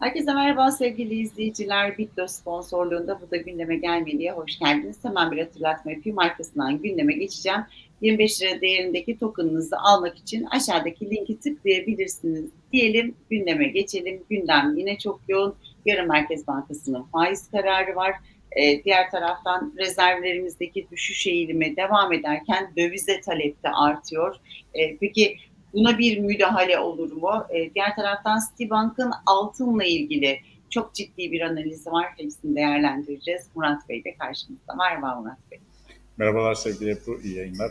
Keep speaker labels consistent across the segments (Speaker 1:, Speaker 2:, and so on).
Speaker 1: Herkese merhaba sevgili izleyiciler. Bitlo sponsorluğunda bu da gündeme gelmeliye hoş geldiniz. Hemen bir hatırlatma yapayım. Arkasından gündeme geçeceğim. 25 lira değerindeki tokenınızı almak için aşağıdaki linki tıklayabilirsiniz. Diyelim gündeme geçelim. Gündem yine çok yoğun. Yarın Merkez Bankası'nın faiz kararı var. Ee, diğer taraftan rezervlerimizdeki düşüş eğilimi devam ederken dövize talep de artıyor. Ee, peki Buna bir müdahale olur mu? E, diğer taraftan Citibank'ın altınla ilgili çok ciddi bir analizi var. Hepsini değerlendireceğiz. Murat Bey de karşımızda. Merhaba Murat Bey.
Speaker 2: Merhabalar sevgili Ebru, iyi yayınlar.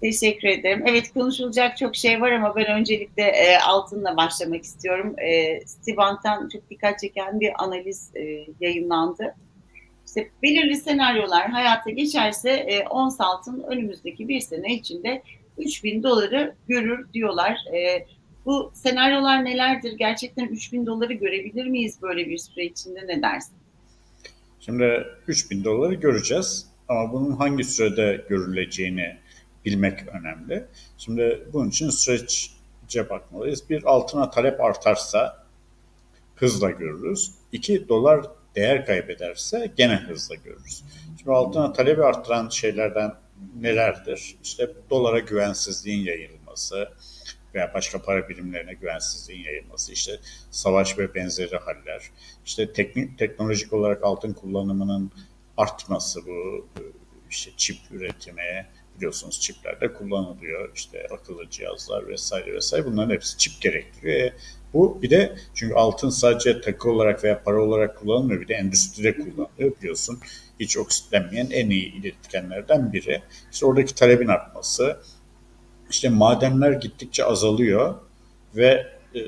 Speaker 1: Teşekkür ederim. Evet konuşulacak çok şey var ama ben öncelikle e, altınla başlamak istiyorum. E, Citibank'tan çok dikkat çeken bir analiz e, yayınlandı. İşte belirli senaryolar hayata geçerse e, ons altın önümüzdeki bir sene içinde 3000 doları görür diyorlar. E, bu senaryolar nelerdir? Gerçekten 3000 doları görebilir miyiz böyle bir süre içinde ne dersin?
Speaker 2: Şimdi 3000 doları göreceğiz ama bunun hangi sürede görüleceğini bilmek önemli. Şimdi bunun için sürece bakmalıyız. Bir altına talep artarsa hızla görürüz. İki dolar değer kaybederse gene hızla görürüz. Şimdi altına talebi arttıran şeylerden nelerdir? İşte dolara güvensizliğin yayılması veya başka para birimlerine güvensizliğin yayılması, işte savaş ve benzeri haller, işte teknik, teknolojik olarak altın kullanımının artması bu işte çip üretimi biliyorsunuz çiplerde kullanılıyor işte akıllı cihazlar vesaire vesaire bunların hepsi çip gerektiriyor. E, bu bir de çünkü altın sadece takı olarak veya para olarak kullanılmıyor bir de endüstride kullanılıyor biliyorsun hiç oksitlenmeyen en iyi iletkenlerden biri. İşte oradaki talebin artması, işte madenler gittikçe azalıyor ve e,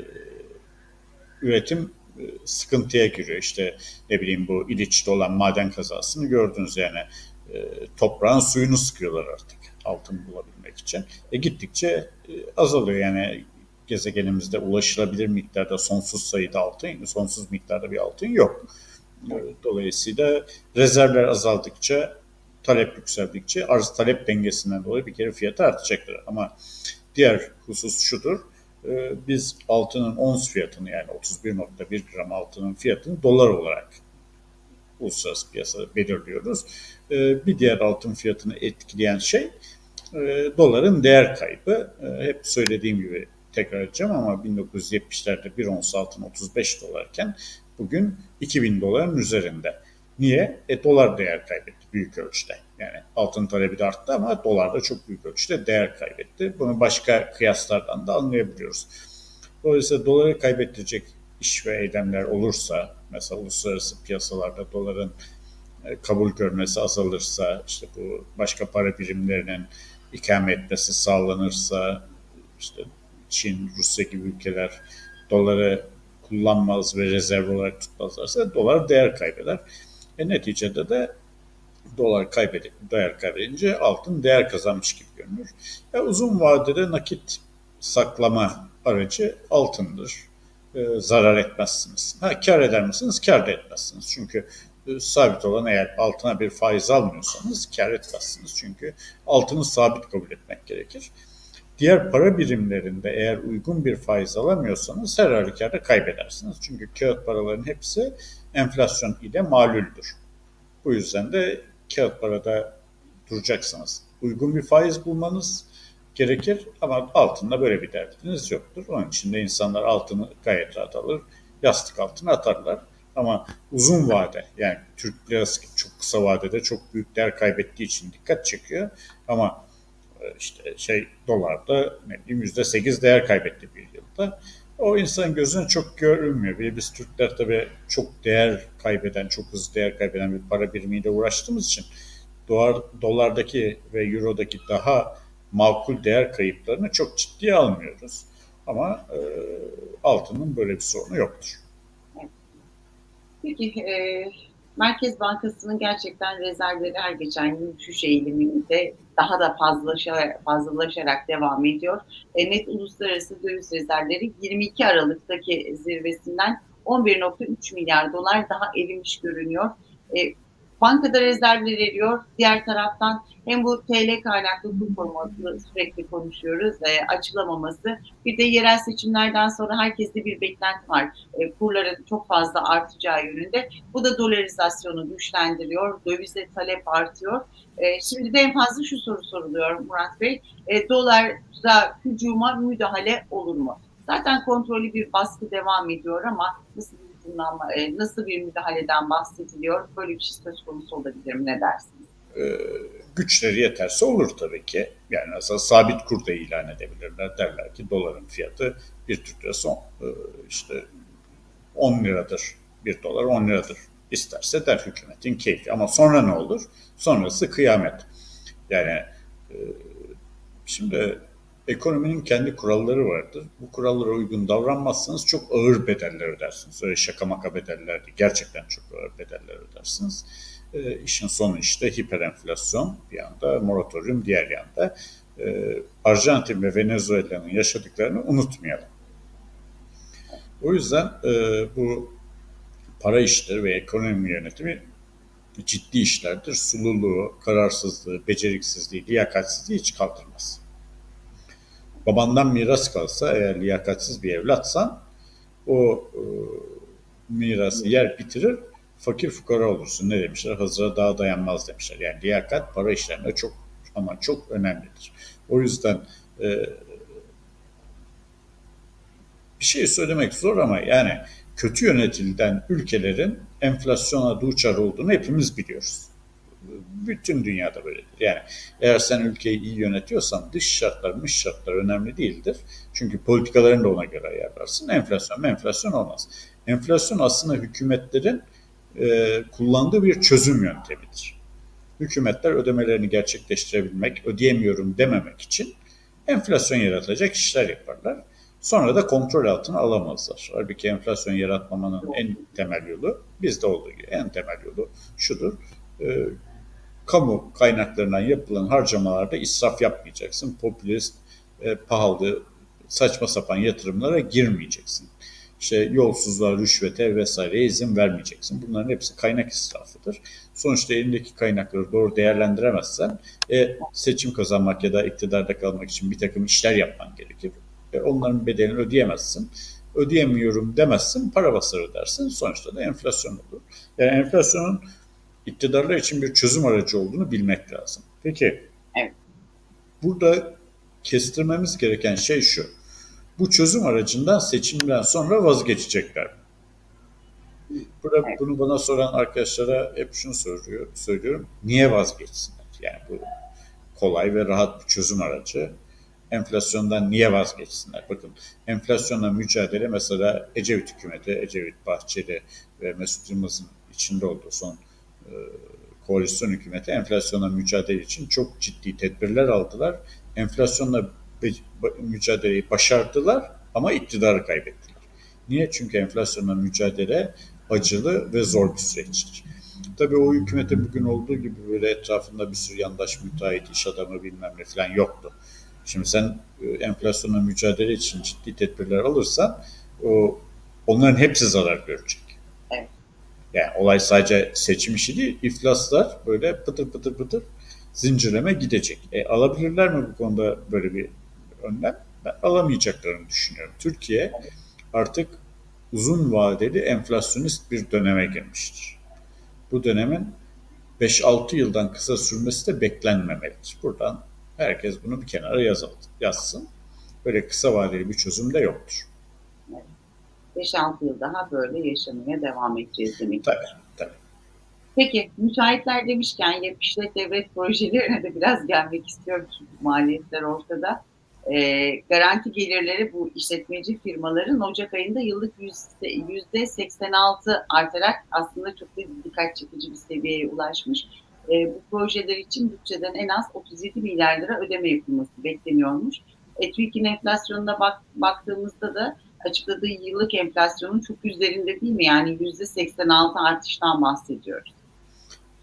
Speaker 2: üretim e, sıkıntıya giriyor. İşte ne bileyim bu İliç'te olan maden kazasını gördünüz yani e, toprağın suyunu sıkıyorlar artık altın bulabilmek için. E gittikçe e, azalıyor yani gezegenimizde ulaşılabilir miktarda sonsuz sayıda altın, sonsuz miktarda bir altın yok. Dolayısıyla rezervler azaldıkça, talep yükseldikçe arz talep dengesinden dolayı bir kere fiyatı artacaktır. Ama diğer husus şudur. E, biz altının ons fiyatını yani 31.1 gram altının fiyatını dolar olarak uluslararası piyasada belirliyoruz. E, bir diğer altın fiyatını etkileyen şey e, doların değer kaybı. Hep söylediğim gibi tekrar edeceğim ama 1970'lerde bir ons altın 35 dolarken bugün 2000 doların üzerinde. Niye? E dolar değer kaybetti büyük ölçüde. Yani altın talebi de arttı ama dolar da çok büyük ölçüde değer kaybetti. Bunu başka kıyaslardan da anlayabiliyoruz. Dolayısıyla doları kaybettirecek iş ve eylemler olursa, mesela uluslararası piyasalarda doların e, kabul görmesi azalırsa, işte bu başka para birimlerinin ikame etmesi sağlanırsa, işte Çin, Rusya gibi ülkeler doları kullanmaz ve rezerv olarak tutmazlarsa dolar değer kaybeder. E neticede de dolar kaybedip değer kaybedince altın değer kazanmış gibi görünür. E uzun vadede nakit saklama aracı altındır. E, zarar etmezsiniz. Ha, kar eder misiniz? Kar da etmezsiniz. Çünkü sabit olan eğer altına bir faiz almıyorsanız kar etmezsiniz. Çünkü altını sabit kabul etmek gerekir. Diğer para birimlerinde eğer uygun bir faiz alamıyorsanız her halükarda kaybedersiniz. Çünkü kağıt paraların hepsi enflasyon ile malüldür. Bu yüzden de kağıt parada duracaksanız uygun bir faiz bulmanız gerekir ama altında böyle bir derdiniz yoktur. Onun için de insanlar altını gayet rahat alır, yastık altına atarlar. Ama uzun vade yani Türk lirası çok kısa vadede çok büyük değer kaybettiği için dikkat çekiyor. Ama işte şey dolarda ne bileyim yüzde sekiz değer kaybetti bir yılda. O insan gözüne çok görünmüyor. Bir biz Türkler tabii çok değer kaybeden, çok hızlı değer kaybeden bir para birimiyle uğraştığımız için dolar, dolardaki ve eurodaki daha makul değer kayıplarını çok ciddiye almıyoruz. Ama e, altının böyle bir sorunu yoktur.
Speaker 1: Peki e, Merkez Bankası'nın gerçekten rezervleri her geçen gün düşüş eğiliminde daha da fazlalaşarak, fazlalaşarak devam ediyor. E, net uluslararası döviz rezervleri 22 Aralık'taki zirvesinden 11.3 milyar dolar daha erimiş görünüyor. E, bankada rezervler eriyor. Diğer taraftan hem bu TL kaynaklı kur koruması sürekli konuşuyoruz. E, açılamaması. Bir de yerel seçimlerden sonra herkeste bir beklenti var. E, kurların çok fazla artacağı yönünde. Bu da dolarizasyonu güçlendiriyor. Dövize talep artıyor. E, şimdi de en fazla şu soru soruluyor Murat Bey. E, dolara hücuma müdahale olur mu? Zaten kontrollü bir baskı devam ediyor ama nasıl hücumdan, e, nasıl bir müdahaleden bahsediliyor? Böyle bir şey söz konusu olabilir mi? Ne dersiniz?
Speaker 2: Ee, güçleri yeterse olur tabii ki. Yani mesela sabit kur ilan edebilirler. Derler ki doların fiyatı bir Türk lirası on- e, işte 10 liradır. Bir dolar 10 liradır. İsterse der hükümetin keyfi. Ama sonra ne olur? Sonrası kıyamet. Yani e, şimdi ekonominin kendi kuralları vardır. Bu kurallara uygun davranmazsanız çok ağır bedeller ödersiniz. Öyle şaka maka bedeller değil. Gerçekten çok ağır bedeller ödersiniz. E, işin sonu işte hiperenflasyon bir yanda, moratorium diğer yanda. E, Arjantin ve Venezuela'nın yaşadıklarını unutmayalım. O yüzden e, bu para işleri ve ekonomi yönetimi ciddi işlerdir. Sululuğu, kararsızlığı, beceriksizliği, liyakatsizliği hiç kaldırmaz. Babandan miras kalsa eğer liyakatsiz bir evlatsan o e, mirası yer bitirir, fakir fukara olursun. Ne demişler? Hazıra daha dayanmaz demişler. Yani liyakat para işlerinde çok ama çok önemlidir. O yüzden e, bir şey söylemek zor ama yani kötü yönetilen ülkelerin enflasyona duçar olduğunu hepimiz biliyoruz. Bütün dünyada böyledir. Yani eğer sen ülkeyi iyi yönetiyorsan dış şartlar, dış şartlar önemli değildir. Çünkü politikalarını da ona göre ayarlarsın. Enflasyon, enflasyon olmaz. Enflasyon aslında hükümetlerin e, kullandığı bir çözüm yöntemidir. Hükümetler ödemelerini gerçekleştirebilmek, ödeyemiyorum dememek için enflasyon yaratacak işler yaparlar. Sonra da kontrol altına alamazlar. Halbuki enflasyon yaratmamanın en temel yolu bizde olduğu gibi en temel yolu şudur. E, kamu kaynaklarından yapılan harcamalarda israf yapmayacaksın. Popülist, e, pahalı, saçma sapan yatırımlara girmeyeceksin. İşte yolsuzluğa, rüşvete vesaireye izin vermeyeceksin. Bunların hepsi kaynak israfıdır. Sonuçta elindeki kaynakları doğru değerlendiremezsen e, seçim kazanmak ya da iktidarda kalmak için bir takım işler yapman gerekir. E, onların bedelini ödeyemezsin. Ödeyemiyorum demezsin, para basar ödersin. Sonuçta da enflasyon olur. Yani enflasyonun iktidarlar için bir çözüm aracı olduğunu bilmek lazım. Peki,
Speaker 1: Evet.
Speaker 2: burada kestirmemiz gereken şey şu. Bu çözüm aracından seçimden sonra vazgeçecekler. Burada bunu bana soran arkadaşlara hep şunu soruyor, söylüyorum. Niye vazgeçsinler? Yani bu kolay ve rahat bir çözüm aracı. Enflasyondan niye vazgeçsinler? Bakın enflasyonla mücadele mesela Ecevit hükümeti, Ecevit Bahçeli ve Mesut Yılmaz'ın içinde olduğu son koalisyon hükümeti enflasyonla mücadele için çok ciddi tedbirler aldılar. Enflasyonla mücadeleyi başardılar ama iktidarı kaybettiler. Niye? Çünkü enflasyonla mücadele acılı ve zor bir süreçtir. Tabii o hükümete bugün olduğu gibi böyle etrafında bir sürü yandaş müteahhit, iş adamı bilmem ne falan yoktu. Şimdi sen e, enflasyonla mücadele için ciddi tedbirler alırsan o onların hepsi zarar görecek.
Speaker 1: Evet.
Speaker 2: Yani olay sadece seçim işi değil, iflaslar böyle pıtır pıtır pıtır zincirleme gidecek. E, alabilirler mi bu konuda böyle bir önlem? Ben alamayacaklarını düşünüyorum. Türkiye artık uzun vadeli enflasyonist bir döneme girmiştir. Bu dönemin 5-6 yıldan kısa sürmesi de beklenmemelidir. Buradan herkes bunu bir kenara yazalım, yazsın. Böyle kısa vadeli bir çözüm de yoktur.
Speaker 1: 5-6 yıl daha böyle yaşamaya devam edeceğiz demek.
Speaker 2: Tabii, tabii.
Speaker 1: Peki müteahhitler demişken yap işlet devlet projelerine de biraz gelmek istiyorum çünkü maliyetler ortada. Ee, garanti gelirleri bu işletmeci firmaların Ocak ayında yıllık yüzde, yüzde 86 artarak aslında çok da dikkat çekici bir seviyeye ulaşmış. Ee, bu projeler için bütçeden en az 37 milyar lira ödeme yapılması bekleniyormuş. E, TÜİK'in enflasyonuna bak, baktığımızda da açıkladığı yıllık enflasyonun çok üzerinde değil mi? Yani yüzde 86 artıştan bahsediyoruz.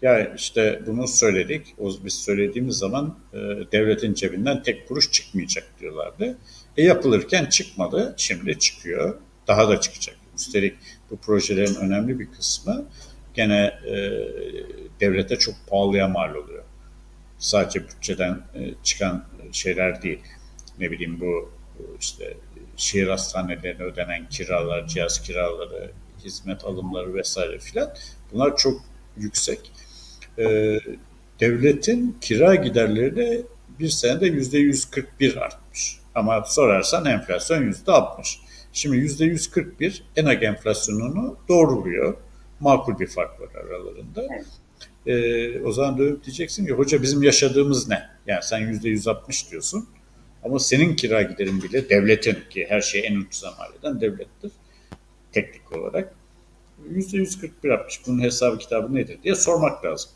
Speaker 2: Ya işte bunu söyledik. O, biz söylediğimiz zaman e, devletin cebinden tek kuruş çıkmayacak diyorlardı. E yapılırken çıkmadı. Şimdi çıkıyor. Daha da çıkacak. Üstelik bu projelerin önemli bir kısmı gene e, devlete çok pahalıya mal oluyor. Sadece bütçeden e, çıkan şeyler değil. Ne bileyim bu işte şehir hastanelerine ödenen kiralar, cihaz kiraları, hizmet alımları vesaire filan bunlar çok yüksek. E, devletin kira giderleri de bir senede yüzde 141 artmış. Ama sorarsan enflasyon yüzde 60. Şimdi yüzde 141 ENAG enflasyonunu doğruluyor. Makul bir fark var aralarında. Ee, o zaman dönüp diyeceksin ki hoca bizim yaşadığımız ne? Yani sen yüzde 160 diyorsun. Ama senin kira giderin bile devletin ki her şeyi en ucuza mal eden devlettir. Teknik olarak. Yüzde 141 artmış. Bunun hesabı kitabı nedir diye sormak lazım.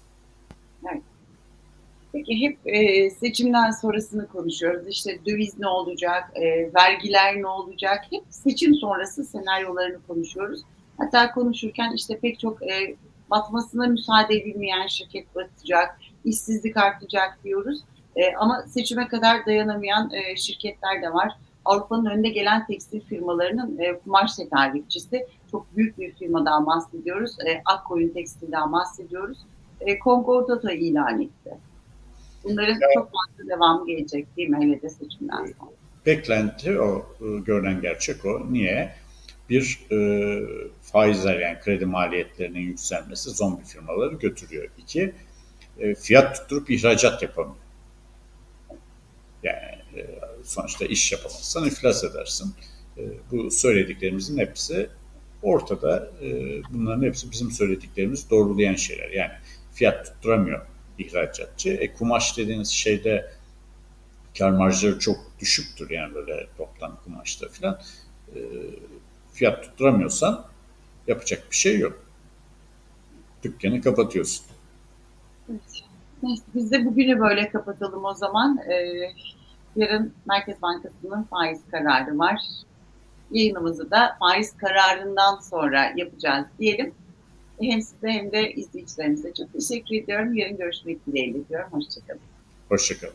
Speaker 1: Peki hep e, seçimden sonrasını konuşuyoruz. İşte döviz ne olacak, e, vergiler ne olacak? Hep seçim sonrası senaryolarını konuşuyoruz. Hatta konuşurken işte pek çok e, batmasına müsaade edilmeyen şirket batacak, işsizlik artacak diyoruz. E, ama seçime kadar dayanamayan e, şirketler de var. Avrupa'nın önde gelen tekstil firmalarının e, kumaş tedarikçisi. Çok büyük bir firmadan bahsediyoruz. E, Akkoyun Tekstil'den bahsediyoruz. E, Concordat da ilan etti. Bunların çok fazla devamı gelecek değil mi hele de seçimden sonra?
Speaker 2: Beklenti o, e, görünen gerçek o. Niye? Bir e, faizler yani kredi maliyetlerinin yükselmesi zombi firmaları götürüyor. İki, e, fiyat tutturup ihracat yapamıyor. Yani e, sonuçta iş yapamazsan iflas edersin. E, bu söylediklerimizin hepsi ortada. E, bunların hepsi bizim söylediklerimiz doğrulayan şeyler. Yani fiyat tutturamıyor ihracatçı. E, kumaş dediğiniz şeyde kar marjları çok düşüktür yani böyle toptan kumaşta filan. Fiyat tutturamıyorsan yapacak bir şey yok. Dükkanı kapatıyorsun.
Speaker 1: Evet. Neyse, biz de bugünü böyle kapatalım o zaman. Ee, yarın Merkez Bankası'nın faiz kararı var. Yayınımızı da faiz kararından sonra yapacağız diyelim. Hem size hem de izleyicilerimize çok teşekkür ediyorum. Yarın görüşmek dileğiyle diyorum. Hoşçakalın.
Speaker 2: Hoşçakalın.